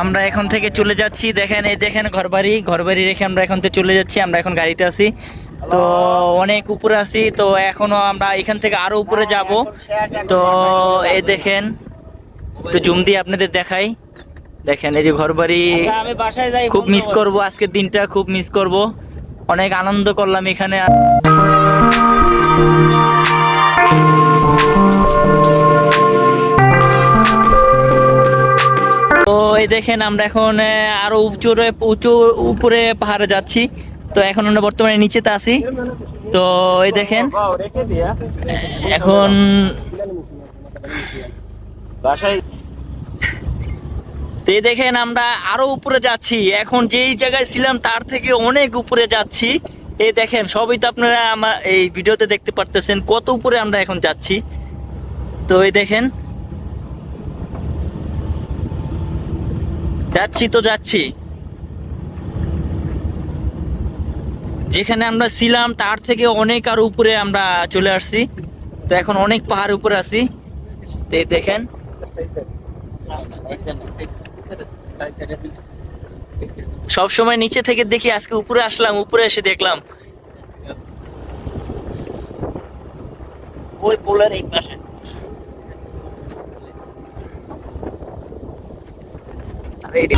আমরা এখন থেকে চলে যাচ্ছি, দেখেন এই দেখেন ঘরবাড়ি ঘরবাড়ি রেখে আমরা এখন থেকে চলে যাচ্ছি, আমরা এখন গাড়িতে আছি। তো অনেক উপরে আছি, তো এখনও আমরা এখান থেকে আরও উপরে যাব। তো এই দেখেন, একটু জুম দিয়ে আপনাদের দেখাই। দেখেন এই যে ঘরবাড়ি, খুব মিস করব আজকের দিনটা, খুব মিস করব। অনেক আনন্দ করলাম এখানে। এই দেখেন আমরা এখন আরও উঁচু উঁচু উপরে পাহাড়ে যাচ্ছি। তো এখন আমরা বর্তমানে নিচেতে আছি। তো এই দেখেন এখন তো দেখেন আমরা আরও উপরে যাচ্ছি। এখন যেই জায়গায় ছিলাম তার থেকে অনেক উপরে যাচ্ছি। এই দেখেন সবই তো আপনারা আমার এই ভিডিওতে দেখতে পারতেছেন কত উপরে আমরা এখন যাচ্ছি। তো এই দেখেন যাচ্ছি তো যাচ্ছি। যেখানে আমরা ছিলাম, তার থেকে অনেক আর উপরে আমরা চলে আসছি। তো এখন অনেক পাহাড় উপরে আছি। দেখেন। সব সময় নিচে থেকে দেখি, আজকে উপরে আসলাম, উপরে এসে দেখলাম। ওই পোলার এই পাশে। আরে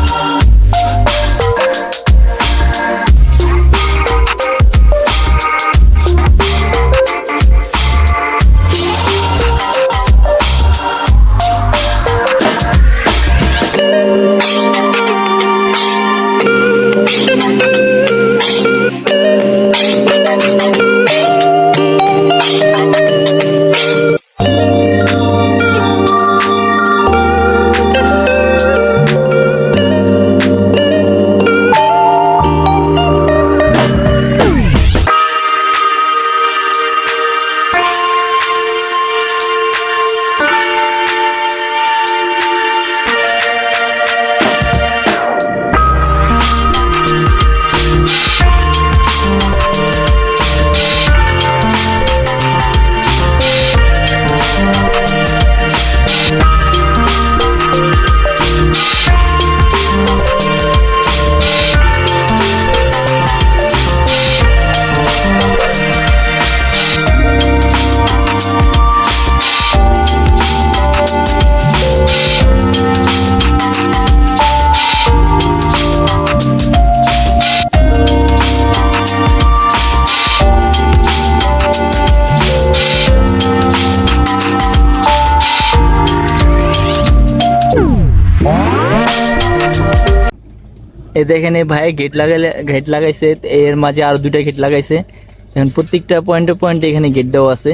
এই দেখেন এই ভাই গেট লাগাইলে গেট লাগাইছে এর মাঝে আরও দুইটা গেট লাগাইছে। এখন প্রত্যেকটা পয়েন্টে পয়েন্টে এখানে গেট দেওয়া আছে।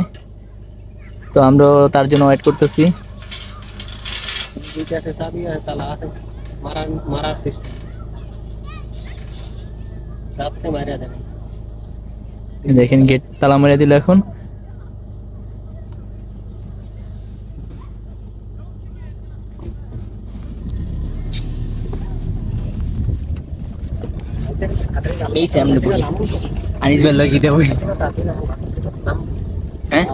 তো আমরা তার জন্য ওয়েট করতেছি। মারিয়া দেখেন গেট তালা মেরে দিল এখন। বলি। আনিস বেল লগি দেবো। হ্যাঁ?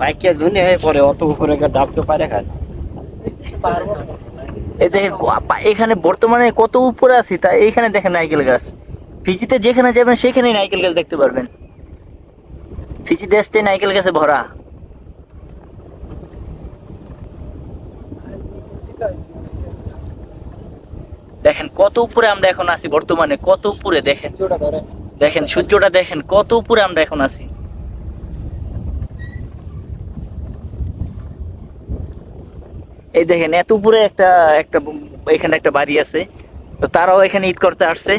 বাইকে জুনে হয়ে পড়ে অত উপরে ডাব তো পারে এই দেখেন এখানে বর্তমানে কত উপরে আছি তা এইখানে দেখেন নারকেল গাছ। ফিজিতে যেখানে যাবেন সেখানেই নারকেল গাছ দেখতে পারবেন। ফিজি দেশটাই নারকেল গাছে ভরা। দেখেন কত উপরে আমরা এখন আছি বর্তমানে কত উপরে দেখেন। দেখেন সূর্যটা দেখেন কত উপরে আমরা এখন আছি। এই দেখেন এত উপরে একটা একটা এখানে একটা বাড়ি আছে। তো তারাও এখানে ঈদ করতে আসছে।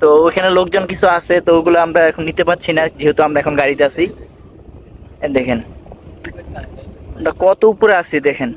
তো ওখানে লোকজন কিছু আছে তো ওগুলো আমরা এখন নিতে পারছি না যেহেতু আমরা এখন গাড়িতে আছি। দেখেন কত উপরে আছি দেখেন।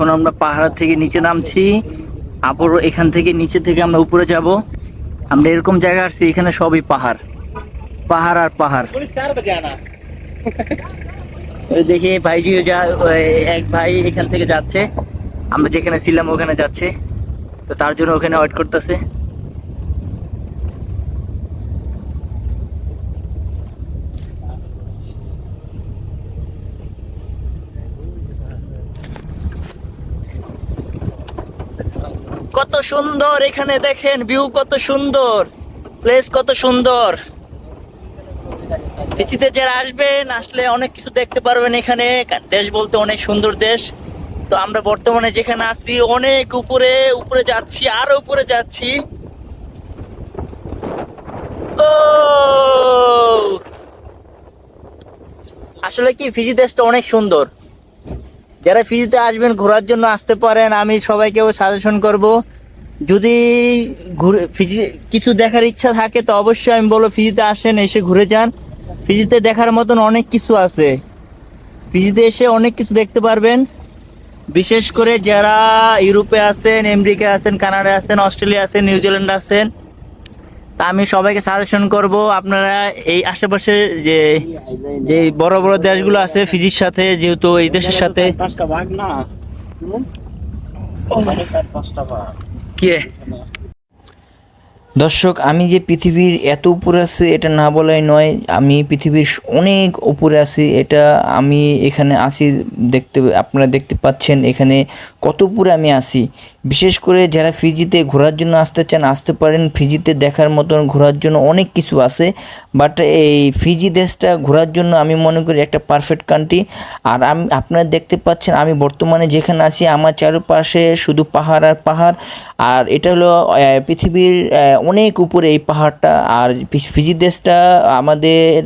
এখন আমরা পাহাড় থেকে নিচে নামছি। আবারও এখান থেকে নিচে থেকে আমরা উপরে যাব। আমরা এরকম জায়গা আসছি, এখানে সবই পাহাড়। পাহাড় আর পাহাড়। দেখি ভাইজি যা এক ভাই এখান থেকে যাচ্ছে। আমরা যেখানে ছিলাম ওখানে যাচ্ছে। তো তার জন্য ওখানে ওয়েট করতেছে। কত সুন্দর এখানে দেখেন ভিউ কত সুন্দর প্লেস কত সুন্দর। পিছিতে যারা আসবেন, আসলে অনেক কিছু দেখতে পারবেন এখানে। দেশ বলতে অনেক সুন্দর দেশ। তো আমরা বর্তমানে যেখানে আছি, অনেক উপরে উপরে যাচ্ছি, আরও উপরে যাচ্ছি। ও! আসলে কি, ফিজি দেশটা অনেক সুন্দর। যারা ফিজিতে আসবেন, ঘোরার জন্য আসতে পারেন, আমি সবাইকেও সাজেশন করব। যদি ঘুরে ফিজি কিছু দেখার ইচ্ছা থাকে, তো অবশ্যই আমি বলব ফিজিতে আসেন, এসে ঘুরে যান। ফিজিতে দেখার মতন অনেক কিছু আছে। ফিজিতে এসে অনেক কিছু দেখতে পারবেন। বিশেষ করে যারা ইউরোপে আছেন আমেরিকা আছেন কানাডা আছেন অস্ট্রেলিয়া আছেন, নিউজিল্যান্ড আছেন তা আমি সবাইকে সাজেশন করব আপনারা এই আশেপাশে যে যে বড় বড় দেশগুলো আছে ফিজির সাথে যেহেতু এই দেশের সাথে পাঁচটা ভাগ না? পাঁচটা ভাগ। কি? দর্শক আমি যে পৃথিবীর এত উপরে আছি এটা না বলাই নয় আমি পৃথিবীর অনেক উপরে আছি এটা আমি এখানে আসি দেখতে আপনারা দেখতে পাচ্ছেন এখানে কত উপরে আমি আসি বিশেষ করে যারা ফিজিতে ঘোরার জন্য আসতে চান, আসতে পারেন। ফিজিতে দেখার মতন ঘোরার জন্য অনেক কিছু আছে। বাট এই ফিজি দেশটা ঘোরার জন্য আমি মনে করি একটা পারফেক্ট কান্ট্রি আর আমি, আপনারা দেখতে পাচ্ছেন, আমি বর্তমানে যেখানে আছি, আমার চারপাশে শুধু পাহাড় আর পাহাড়। আর এটা হলো পৃথিবীর অনেক উপরে এই পাহাড়টা। আর ফিজি দেশটা আমাদের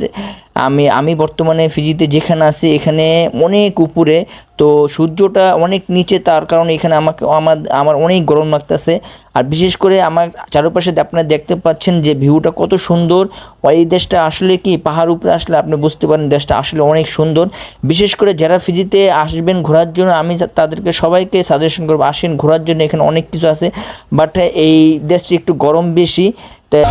আমি আমি বর্তমানে ফিজিতে যেখানে আছি, এখানে অনেক উপরে। তো সূর্যটা অনেক নিচে, তার কারণে এখানে আমাকে, আমার আমার অনেক গরম লাগতেছে। আর বিশেষ করে আমার চারপাশে আপনারা দেখতে পাচ্ছেন যে ভিউটা কত সুন্দর এই দেশটা আসলে কি পাহাড় উপরে আসলে আপনি বুঝতে পারেন দেশটা আসলে অনেক সুন্দর। বিশেষ করে যারা ফিজিতে আসবেন ঘোরার জন্য, আমি তাদেরকে সবাইকে সাজেশন করব, আসেন ঘোরার জন্য, এখানে অনেক কিছু আছে। বাট এই দেশটি একটু গরম বেশি, তাই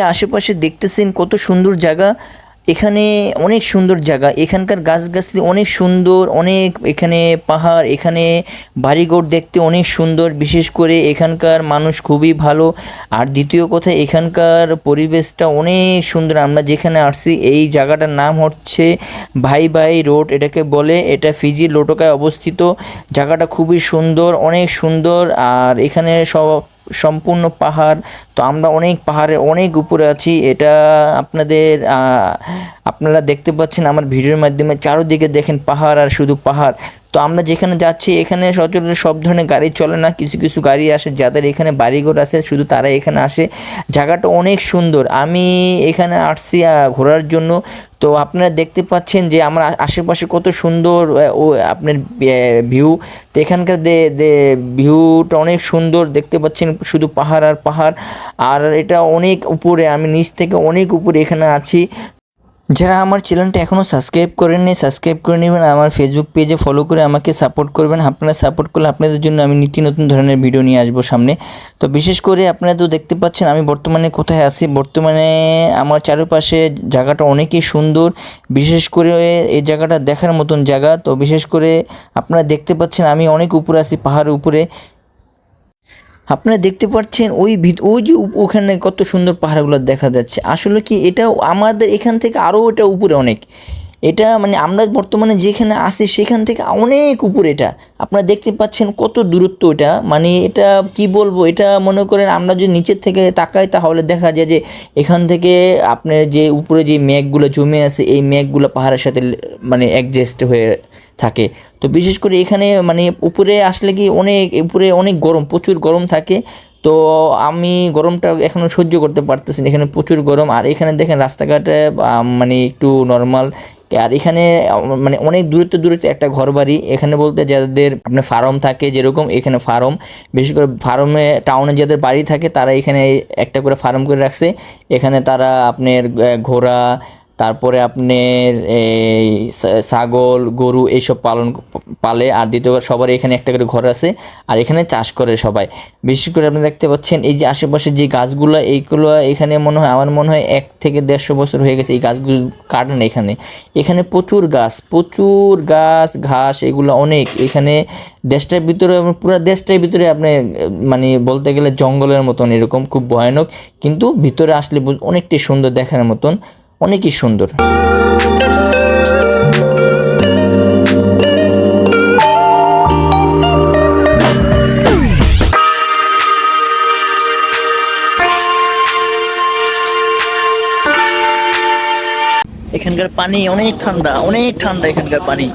যে আশেপাশে দেখতেছেন কত সুন্দর জায়গা, এখানে অনেক সুন্দর জায়গা, এখানকার গাছগাছলি অনেক সুন্দর, অনেক এখানে পাহাড়, এখানে বাড়িঘর দেখতে অনেক সুন্দর, বিশেষ করে এখানকার মানুষ খুবই ভালো। আর দ্বিতীয় কথা, এখানকার পরিবেশটা অনেক সুন্দর, আমরা যেখানে আসছি এই জায়গাটার নাম হচ্ছে ভাই ভাই রোড, এটাকে বলে, এটা ফিজি লোটোকায় অবস্থিত। জায়গাটা খুবই সুন্দর, অনেক সুন্দর, আর এখানে সব সম্পূর্ণ পাহাড়। তো আমরা অনেক পাহাড়ে অনেক উপরে আছি। এটা আপনাদের আপনারা দেখতে পাচ্ছেন আমার ভিডিওর মাধ্যমে চারোদিকে দেখেন পাহাড় আর শুধু পাহাড়। তো আমরা যেখানে যাচ্ছি, এখানে সচরাচর সব ধরনের গাড়ি চলে না, কিছু কিছু গাড়ি আসে, যাদের এখানে বাড়িঘর আছে, শুধু তারা এখানে আসে। জায়গাটা অনেক সুন্দর। আমি এখানে আসছি ঘোরার জন্য। তো আপনারা দেখতে পাচ্ছেন যে আমার আশেপাশে কত সুন্দর ও, আপনার ভিউ তো এখানকার ভিউটা অনেক সুন্দর। দেখতে পাচ্ছেন শুধু পাহাড় আর পাহাড়। আর এটা অনেক উপরে, আমি নিচ থেকে অনেক উপরে এখানে আছি। যারা আমার চ্যানেলটা এখনও সাবস্ক্রাইব করেননি, সাবস্ক্রাইব করে নেবেন আমার ফেসবুক পেজে ফলো করে আমাকে সাপোর্ট করবেন। আপনারা সাপোর্ট করলে আপনাদের জন্য আমি নিত্য নতুন ধরনের ভিডিও নিয়ে আসব সামনে। তো বিশেষ করে আপনারা তো দেখতে পাচ্ছেন, আমি বর্তমানে কোথায় আছি? বর্তমানে আমার চারপাশে জায়গাটা অনেকই সুন্দর। বিশেষ করে এই জায়গাটা দেখার মতন জায়গা। তো বিশেষ করে আপনারা দেখতে পাচ্ছেন, আমি অনেক উপরে আছি, পাহাড়ের উপরে। আপনারা দেখতে পাচ্ছেন ওই ভিত- ওই যে ওখানে কত সুন্দর পাহাড়গুলো দেখা যাচ্ছে। আসলে কি এটা আমাদের এখান থেকে আরও এটা উপরে অনেক। এটা মানে আমরা বর্তমানে যেখানে আছি সেখান থেকে অনেক উপরে এটা। আপনারা দেখতে পাচ্ছেন কত দূরত্ব এটা। মানে এটা কি বলব? এটা মনে করেন আমরা যদি নিচের থেকে তাকাই তাহলে দেখা যায় যে এখান থেকে আপনার যে উপরে যে মেঘগুলো জমে আছে, এই মেঘগুলো পাহাড়ের সাথে মানে অ্যাডজাস্ট হয়ে থাকে। তো বিশেষ করে এখানে মানে উপরে আসলে কি অনেক, উপরে অনেক গরম, প্রচুর গরম থাকে। তো আমি গরমটা এখনও সহ্য করতে পারতেছি না। এখানে প্রচুর গরম। আর এখানে দেখেন রাস্তাঘাটে মানে একটু নর্মাল আর এখানে মানে অনেক দূরত্ব দূরত্ব একটা ঘর বাড়ি এখানে বলতে যাদের আপনার ফার্ম থাকে যেরকম, এখানে ফার্ম। বিশেষ করে ফার্মে, টাউনে যাদের বাড়ি থাকে, তারা এখানে একটা করে ফার্ম করে রাখছে। এখানে তারা আপনার ঘোড়া তারপরে আপনার এই ছাগল, গরু এইসব পালন, পালে, আর দ্বিতীয় কথা সবার এখানে একটা করে ঘর আছে, আর এখানে চাষ করে সবাই। বিশেষ করে আপনি দেখতে পাচ্ছেন, এই যে আশেপাশে যে গাছগুলো, এইগুলো এখানে মনে হয়, আমার মনে হয় এক থেকে দেড়শো বছর হয়ে গেছে এই গাছগুলো কাটেন এখানে। এখানে প্রচুর গাছ প্রচুর গাছ, ঘাস, এগুলো অনেক। এখানে দেশটার ভিতরে পুরো দেশটার ভিতরে আপনি মানে বলতে গেলে জঙ্গলের মতন এরকম, খুব ভয়ানক। কিন্তু ভিতরে আসলে অনেকটাই সুন্দর দেখার মতন। অনেকই সুন্দর। এখানকার পানি অনেক ঠান্ডা অনেক ঠান্ডা এখানকার পানি।